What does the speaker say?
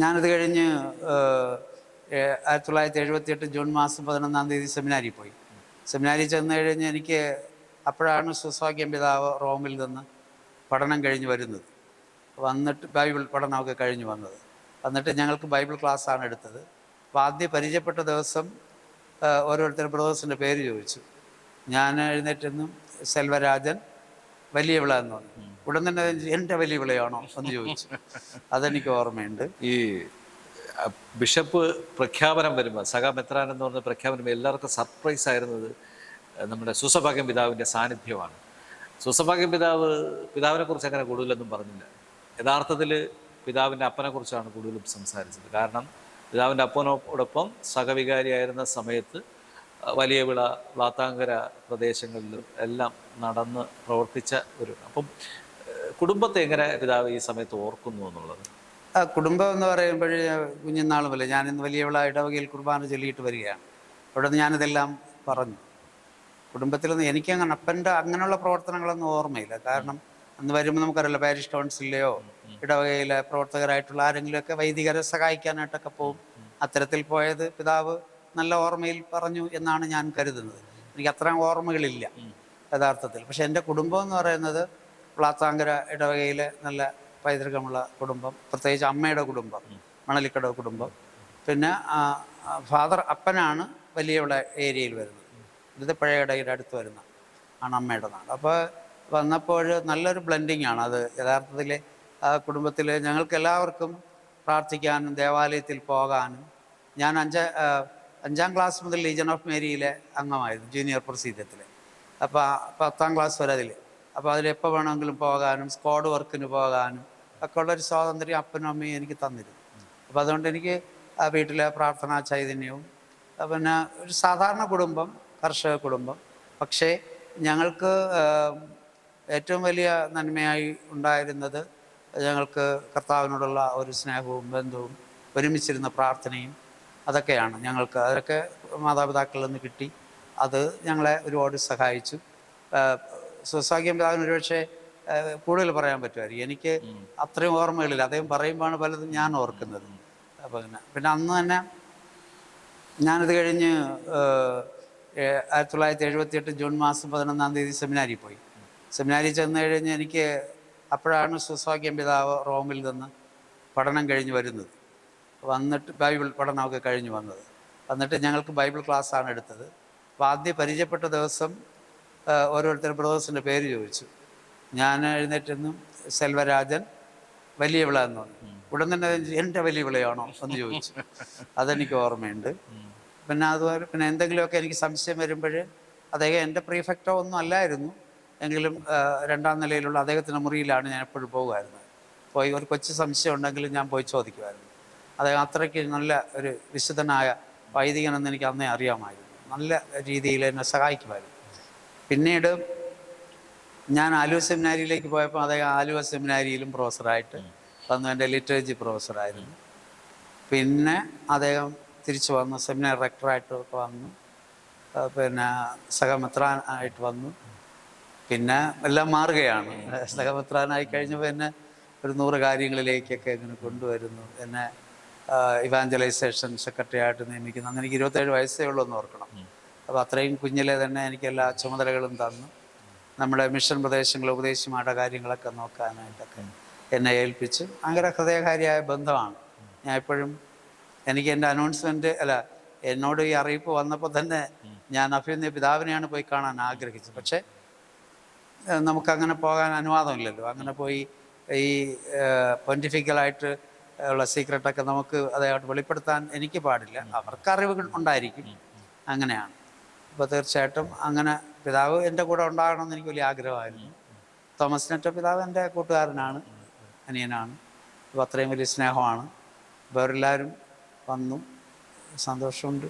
ഞാനത് കഴിഞ്ഞ് ആയിരത്തി തൊള്ളായിരത്തി എഴുപത്തി എട്ട് ജൂൺ മാസം പതിനൊന്നാം തീയതി സെമിനാരിൽ പോയി. സെമിനാരിൽ ചെന്ന് കഴിഞ്ഞ് എനിക്ക് അപ്പോഴാണ് സുസ്വാഗ്യം പിതാവ് റോമിൽ നിന്ന് പഠനം കഴിഞ്ഞ് വരുന്നത്. വന്നിട്ട് ബൈബിൾ പഠനമൊക്കെ കഴിഞ്ഞ് വന്നത്. എന്നിട്ട് ഞങ്ങൾക്ക് ബൈബിൾ ക്ലാസ്സാണ് എടുത്തത്. അപ്പോൾ ആദ്യം പരിചയപ്പെട്ട ദിവസം ഓരോരുത്തരും ബ്രദേഴ്സിന്റെ പേര് ചോദിച്ചു. ഞാൻ എഴുന്നേറ്റെന്നും സെൽവരാജൻ വലിയ വിള എന്ന് പറഞ്ഞു. ഉടൻ തന്നെ എന്റെ വെല്ലുവിളിയാണോ വിളയാണോ എന്ന് ചോദിച്ചു. അതെനിക്ക് ഓർമ്മയുണ്ട്. ഈ ബിഷപ്പ് പ്രഖ്യാപനം വരുമ്പോൾ സഖാ മെത്രാൻ എന്ന് പറഞ്ഞ പ്രഖ്യാപനം എല്ലാവർക്കും സർപ്രൈസ് ആയിരുന്നത് നമ്മുടെ സുസഭാഗ്യം പിതാവിന്റെ സാന്നിധ്യമാണ്. സുസഭാഗ്യം പിതാവ് പിതാവിനെ കുറിച്ച് അങ്ങനെ കൂടുതലൊന്നും പറഞ്ഞില്ല. യഥാർത്ഥത്തിൽ പിതാവിന്റെ അപ്പനെ കുറിച്ചാണ് കൂടുതലും സംസാരിച്ചത്. കാരണം പിതാവിന്റെ അപ്പനോടൊപ്പം സഹവികാരിയായിരുന്ന സമയത്ത് വലിയ വിള വ്ളാത്താങ്കര പ്രദേശങ്ങളിലും എല്ലാം നടന്ന് പ്രവർത്തിച്ച ഒരു അപ്പം കുടുംബത്തെ എങ്ങനെ പിതാവ് ഈ സമയത്ത് ഓർക്കുന്നു എന്നുള്ളത്? ആ കുടുംബം എന്ന് പറയുമ്പോൾ കുഞ്ഞുനാൾ അല്ലേ ഞാനിന്ന് വലിയവള ഇടവകയിൽ കുർബാന ചൊല്ലിയിട്ട് വരികയാണ്. അവിടെ നിന്ന് ഞാനിതെല്ലാം പറഞ്ഞു. കുടുംബത്തിൽ നിന്ന് എനിക്ക് അങ്ങനെ അപ്പന്റെ അങ്ങനെയുള്ള പ്രവർത്തനങ്ങളൊന്നും ഓർമ്മയില്ല. കാരണം അന്ന് വരുമ്പോൾ നമുക്കറിയില്ല പാരിഷ് കൗൺസിലെയോ ഇടവകയിലെ പ്രവർത്തകരായിട്ടുള്ള ആരെങ്കിലുമൊക്കെ വൈദികരെ സഹായിക്കാനായിട്ടൊക്കെ പോകും. അത്തരത്തിൽ പോയത് പിതാവ് നല്ല ഓർമ്മയിൽ പറഞ്ഞു എന്നാണ് ഞാൻ കരുതുന്നത്. എനിക്ക് അത്രയും ഓർമ്മകളില്ല യഥാർത്ഥത്തിൽ. പക്ഷെ എന്റെ കുടുംബം എന്ന് പറയുന്നത് പ്ലാത്താങ്കര ഇടവകയിലെ നല്ല പൈതൃകമുള്ള കുടുംബം പ്രത്യേകിച്ച് അമ്മയുടെ കുടുംബം മണലിക്കടവ് കുടുംബം. പിന്നെ ഫാദർ അപ്പനാണ് വലിയ ഇവിടെ ഏരിയയിൽ വരുന്നത്. ഇത് പഴയടയുടെ അടുത്ത് വരുന്ന ആണ് അമ്മയുടെ നാട്. അപ്പോൾ വന്നപ്പോൾ നല്ലൊരു ബ്ലെൻഡിങ് ആണ് അത്. യഥാർത്ഥത്തിൽ ആ കുടുംബത്തിൽ ഞങ്ങൾക്ക് എല്ലാവർക്കും പ്രാർത്ഥിക്കാനും ദേവാലയത്തിൽ പോകാനും. ഞാൻ അഞ്ച അഞ്ചാം ക്ലാസ് മുതൽ ലീജൻ ഓഫ് മേരിയിലെ അംഗമായിരുന്നു ജൂനിയർ പ്രൊസീജിയത്തിൽ അപ്പോൾ പത്താം ക്ലാസ് വരെ അതിൽ അപ്പോൾ അതിലെപ്പോൾ വേണമെങ്കിലും പോകാനും സ്ക്വാഡ് വർക്കിന് പോകാനും ഒക്കെ ഉള്ളൊരു സ്വാതന്ത്ര്യം അപ്പനും അമ്മയും എനിക്ക് തന്നിരുന്നു. അപ്പോൾ അതുകൊണ്ട് എനിക്ക് വീട്ടിലെ പ്രാർത്ഥനാ ചൈതന്യവും പിന്നെ ഒരു സാധാരണ കുടുംബം കർഷക കുടുംബം. പക്ഷേ ഞങ്ങൾക്ക് ഏറ്റവും വലിയ നന്മയായി ഉണ്ടായിരുന്നത് ഞങ്ങൾക്ക് കർത്താവിനോടുള്ള ഒരു സ്നേഹവും ബന്ധവും ഒരുമിച്ചിരുന്ന പ്രാർത്ഥനയും അതൊക്കെയാണ് ഞങ്ങൾക്ക്. അതൊക്കെ മാതാപിതാക്കളിൽ നിന്ന് കിട്ടി. അത് ഞങ്ങളെ ഒരുപാട് സഹായിച്ചു. സുസാഗ്യം രാജൻ ഒരുപക്ഷെ കൂടുതൽ പറയാൻ പറ്റുമായിരിക്കും. എനിക്ക് അത്രയും ഓർമ്മകളില്ല. അദ്ദേഹം പറയുമ്പോഴാണ് പലതും ഞാൻ ഓർക്കുന്നത്. അപ്പോൾ പിന്നെ പിന്നെ അന്ന് തന്നെ ഞാനത് കഴിഞ്ഞ് ആയിരത്തി തൊള്ളായിരത്തി എഴുപത്തി എട്ട് ജൂൺ മാസം പതിനൊന്നാം തീയതി സെമിനാരിൽ പോയി. സെമിനാരിൽ ചെന്ന് കഴിഞ്ഞ് എനിക്ക് അപ്പോഴാണ് സുസ്വാഗ്യം പിതാവ് റോമിൽ നിന്ന് പഠനം കഴിഞ്ഞ് വരുന്നത്. വന്നിട്ട് ബൈബിൾ പഠനമൊക്കെ കഴിഞ്ഞ് വന്നത്. വന്നിട്ട് ഞങ്ങൾക്ക് ബൈബിൾ ക്ലാസ്സാണ് എടുത്തത്. അപ്പോൾ ആദ്യം പരിചയപ്പെട്ട ദിവസം ഓരോരുത്തർ ബ്രദേഴ്സിന്റെ പേര് ചോദിച്ചു. ഞാൻ എഴുന്നേറ്റെന്നും സെൽവരാജൻ വലിയ വിള എന്ന് പറഞ്ഞു ഉടൻ തന്നെ എന്റെ വലിയ വിളയാണോ എന്ന് ചോദിച്ചു. അതെനിക്ക് ഓർമ്മയുണ്ട്. പിന്നെ അതുപോലെ പിന്നെ എന്തെങ്കിലുമൊക്കെ എനിക്ക് സംശയം വരുമ്പോൾ അദ്ദേഹം എന്റെ പ്രീഫെക്റ്റോ ഒന്നും അല്ലായിരുന്നു. എങ്കിലും രണ്ടാം നിലയിലുള്ള അദ്ദേഹത്തിന്റെ മുറിയിലാണ് ഞാൻ എപ്പോഴും പോകുമായിരുന്നത് പോയി ഒരു കൊച്ചു സംശയം ഉണ്ടെങ്കിലും ഞാൻ പോയി ചോദിക്കുമായിരുന്നു. അദ്ദേഹം അത്രയ്ക്ക് നല്ല ഒരു വിശുദ്ധനായ വൈദികനെന്ന് എനിക്ക് അന്നേ അറിയാമായിരുന്നു. നല്ല രീതിയിൽ എന്നെ സഹായിക്കുമായിരുന്നു. പിന്നീട് ഞാൻ ആലുവ സെമിനാരിയിലേക്ക് പോയപ്പോൾ അദ്ദേഹം ആലുവ സെമിനാരിയിലും പ്രൊഫസറായിട്ട് വന്നു എന്റെ ലിറ്ററേച്ചർ പ്രൊഫസറായിരുന്നു. പിന്നെ അദ്ദേഹം തിരിച്ചു വന്നു. സെമിനാർ റെക്ടറായിട്ടൊക്കെ വന്നു. പിന്നെ സഹമെത്രാൻ ആയിട്ട് വന്നു. പിന്നെ എല്ലാം മാറുകയാണ്. സഹമെത്രാനായി കഴിഞ്ഞപ്പോൾ എന്നെ ഒരു നൂറ് കാര്യങ്ങളിലേക്കൊക്കെ ഇങ്ങനെ കൊണ്ടുവരുന്നു. എന്നെ ഇവാഞ്ചലൈസേഷൻ സെക്രട്ടറി ആയിട്ട് നിയമിക്കുന്നു. അങ്ങനെ എനിക്ക് ഇരുപത്തേഴ് വയസ്സേ ഉള്ളൂ എന്ന് ഓർക്കണം. അപ്പോൾ അത്രയും കുഞ്ഞിലെ തന്നെ എനിക്ക് എല്ലാ ചുമതലകളും തന്നു. നമ്മുടെ മിഷൻ പ്രദേശങ്ങൾ ഉപദേശിമാരുടെ കാര്യങ്ങളൊക്കെ നോക്കാനായിട്ടൊക്കെ എന്നെ ഏൽപ്പിച്ചു. ഭയങ്കര ഹൃദയകാരിയായ ബന്ധമാണ്. ഞാൻ എപ്പോഴും എനിക്ക് എന്റെ അനൗൺസ്മെന്റ് അല്ല എന്നോട് ഈ അറിയിപ്പ് വന്നപ്പോൾ തന്നെ ഞാൻ അഭിനന്ദ പിതാവിനെയാണ് പോയി കാണാൻ ആഗ്രഹിച്ചത്. പക്ഷേ നമുക്കങ്ങനെ പോകാൻ അനുവാദമില്ലല്ലോ. അങ്ങനെ പോയി ഈ പൊന്റിഫിക്കലായിട്ട് ഉള്ള സീക്രട്ടൊക്കെ നമുക്ക് അതായിട്ട് വെളിപ്പെടുത്താൻ എനിക്ക് പാടില്ല. അവർക്ക് അറിവ് ഉണ്ടായിരിക്കും. അങ്ങനെയാണ്. അപ്പോൾ തീർച്ചയായിട്ടും അങ്ങനെ പിതാവ് എന്റെ കൂടെ ഉണ്ടാകണമെന്ന് എനിക്ക് വലിയ ആഗ്രഹമായിരുന്നു. തോമസ് പിതാവ് എന്റെ കൂട്ടുകാരനാണ് അനിയനാണ്. അപ്പോൾ അത്രയും വലിയ സ്നേഹമാണ്. അപ്പോൾ അവരെല്ലാവരും വന്നു. സന്തോഷമുണ്ട്.